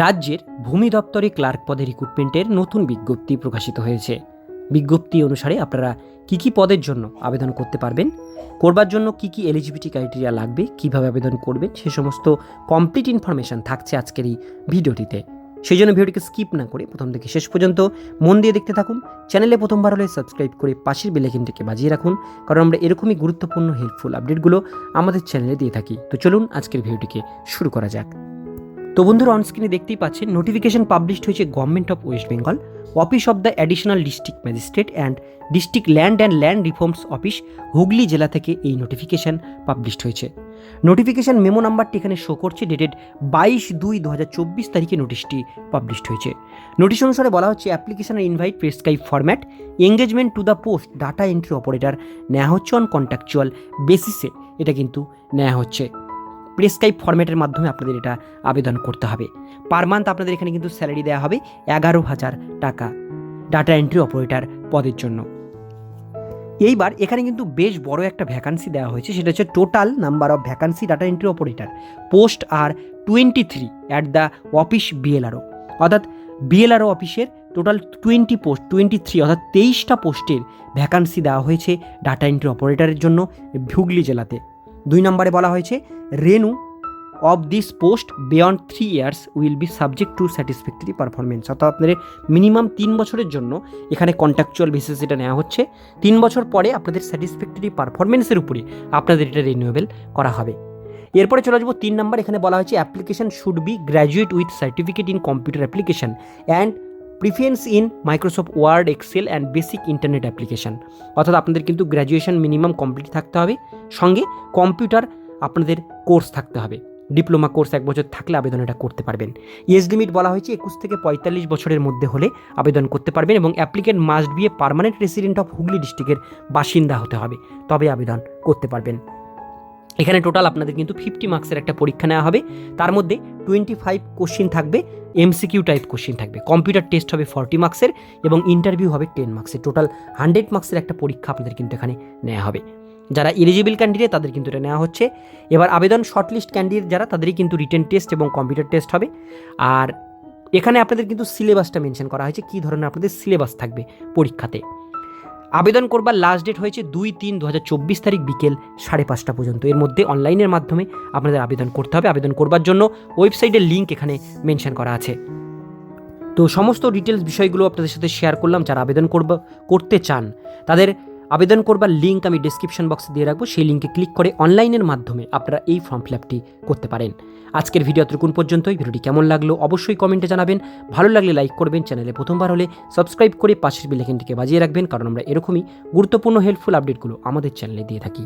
রাজ্যের ভূমি দপ্তরে ক্লার্ক পদে রিক্রুটমেন্টের নতুন বিজ্ঞপ্তি প্রকাশিত হয়েছে। বিজ্ঞপ্তি অনুসারে আপনারা কি কি পদের জন্য আবেদন করতে পারবেন, করবার জন্য কি কি এলিজিবিলিটি ক্রাইটেরিয়া লাগবে, কীভাবে আবেদন করবেন, সে সমস্ত কমপ্লিট ইনফরমেশন থাকছে আজকের এই ভিডিওটিতে। সেই জন্য ভিডিওটিকে স্কিপ না করে প্রথম থেকে শেষ পর্যন্ত মন দিয়ে দেখতে থাকুন। চ্যানেলে প্রথমবার হলে সাবস্ক্রাইব করে পাশের বেলাইকিনটিকে বাজিয়ে রাখুন, কারণ আমরা এরকমই গুরুত্বপূর্ণ হেল্পফুল আপডেটগুলো আমাদের চ্যানেলে দিয়ে থাকি। তো চলুন আজকের ভিডিওটিকে শুরু করা যাক। তো বন্ধুরা অনস্ক্রিনে দেখতেই পাচ্ছেন নোটিফিকেশন পাবলিশড হয়েছে government of West Bengal office of the additional district magistrate and district land and land reforms office Hooghly জেলা থেকে এই নোটিফিকেশন পাবলিশড হয়েছে। নোটিফিকেশন মেমো নাম্বারটি এখানে শো করছে ডেটেড বাইশ দুই দু হাজার চব্বিশ তারিখে নোটিশটি পাবলিশড হয়েছে। নোটিশ অনুসারে বলা হচ্ছে application invite prescribe format engagement to the post data entry operator নেওয়া হচ্ছে অন কন্ট্রাকচুয়াল বেসিসে এটা কিন্তু নেওয়া হচ্ছে। প্রেসক্রাইব ফরম্যাটের মাধ্যমে আপনাদের এটা আবেদন করতে হবে। পার মান্থ আপনাদের এখানে কিন্তু স্যালারি দেওয়া হবে এগারো হাজার টাকা ডাটা এন্ট্রি অপারেটর পদের জন্য। এইবার এখানে কিন্তু বেশ বড় একটা ভ্যাকান্সি দেওয়া হয়েছে, সেটা হচ্ছে total number of vacancy data entry operator post R twenty three at the office BLRO অর্থাৎ বিএলআরও অফিসের total twenty post twenty three অর্থাৎ তেইশটা পোস্টের ভ্যাকান্সি দেওয়া হয়েছে ডাটা এন্ট্রি অপারেটরের জন্য হুগলি জেলাতে। দুই নম্বরে বলা হয়েছে renew of this post beyond three years will be subject to satisfactory performance অর্থাৎ আপনাদের মিনিমাম তিন বছরের জন্য এখানে কন্ট্রাকচুয়াল বেসিস এটা নেওয়া হচ্ছে, তিন বছর পরে আপনাদের স্যাটিসফ্যাক্টরি পারফরমেন্সের উপরে আপনাদের এটা রিনিউয়েবল করা হবে। এরপরে চলে যাব তিন নম্বর এখানে বলা হয়েছে application should be graduate with certificate in computer application and preference in Microsoft Word Excel and basic internet application অর্থাৎ আপনাদের কিন্তু গ্র্যাজুয়েশন মিনিমাম কমপ্লিট থাকতে হবে। সঙ্গে কম্পিউটার আপনাদের কোর্স থাকতে হবে। ডিপ্লোমা কোর্স এক বছর থাকলে আবেদন এটা করতে পারবেন। এজ লিমিট বলা হয়েছে একুশ থেকে পঁয়তাল্লিশ বছরের মধ্যে হলে আবেদন করতে পারবেন এবং applicant must be a permanent resident of Hooghly ডিস্ট্রিক্টের বাসিন্দা হতে হবে। তবে আবেদন করতে পারবেন। এখানে টোটাল আপনাদের কিন্তু ফিফটি মার্কসের একটা পরীক্ষা নেওয়া হবে। তার মধ্যে টোয়েন্টি ফাইভ কোশ্চিন থাকবে এমসিকিউ টাইপ কোশ্চিন থাকবে। কম্পিউটার টেস্ট হবে ফর্টি মার্কসের এবং ইন্টারভিউ হবে টেন মার্কসের টোটাল হান্ড্রেড মার্কসের একটা পরীক্ষা আপনাদের কিন্তু এখানে নেওয়া হবে। যারা এলিজিবল ক্যান্ডিডেট তাদের কিন্তু এটা নেওয়া হচ্ছে। এবার আবেদন শর্টলিস্ট ক্যান্ডিডেট যারা, তাদেরই কিন্তু রিটেন টেস্ট এবং কম্পিউটার টেস্ট হবে। আর এখানে আপনাদের কিন্তু সিলেবাসটা মেনশন করা হয়েছে, কী ধরনের আপনাদের সিলেবাস থাকবে পরীক্ষাতে। আবেদন করবার লাস্ট ডেট হয়েছে দুই তিন দু তারিখ বিকেল সাড়ে পাঁচটা পর্যন্ত। এর মধ্যে অনলাইনের মাধ্যমে আপনাদের আবেদন করতে হবে। আবেদন করবার জন্য ওয়েবসাইটের লিঙ্ক এখানে মেনশন করা আছে। তো সমস্ত ডিটেলস বিষয়গুলো আপনাদের সাথে শেয়ার করলাম। যারা আবেদন করব করতে চান, তাদের আবেদন করবার লিঙ্ক আমি ডিসক্রিপশন বক্সে দিয়ে রাখব। সেই লিঙ্কে ক্লিক করে অনলাইনের মাধ্যমে আপনারা এই ফর্ম ফিল আপটি করতে পারেন। আজকের ভিডিও এতটুকুন পর্যন্তই। ভিডিওটি কেমন লাগল অবশ্যই কমেন্টে জানাবেন। ভালো লাগলে লাইক করবেন। চ্যানেলে প্রথমবার হলে সাবস্ক্রাইব করে পাশের বেলেকেনটিকে বাজিয়ে রাখবেন। কারণ আমরা এরকমই গুরুত্বপূর্ণ হেল্পফুল আপডেটগুলো আমাদের চ্যানেলে দিয়ে থাকি।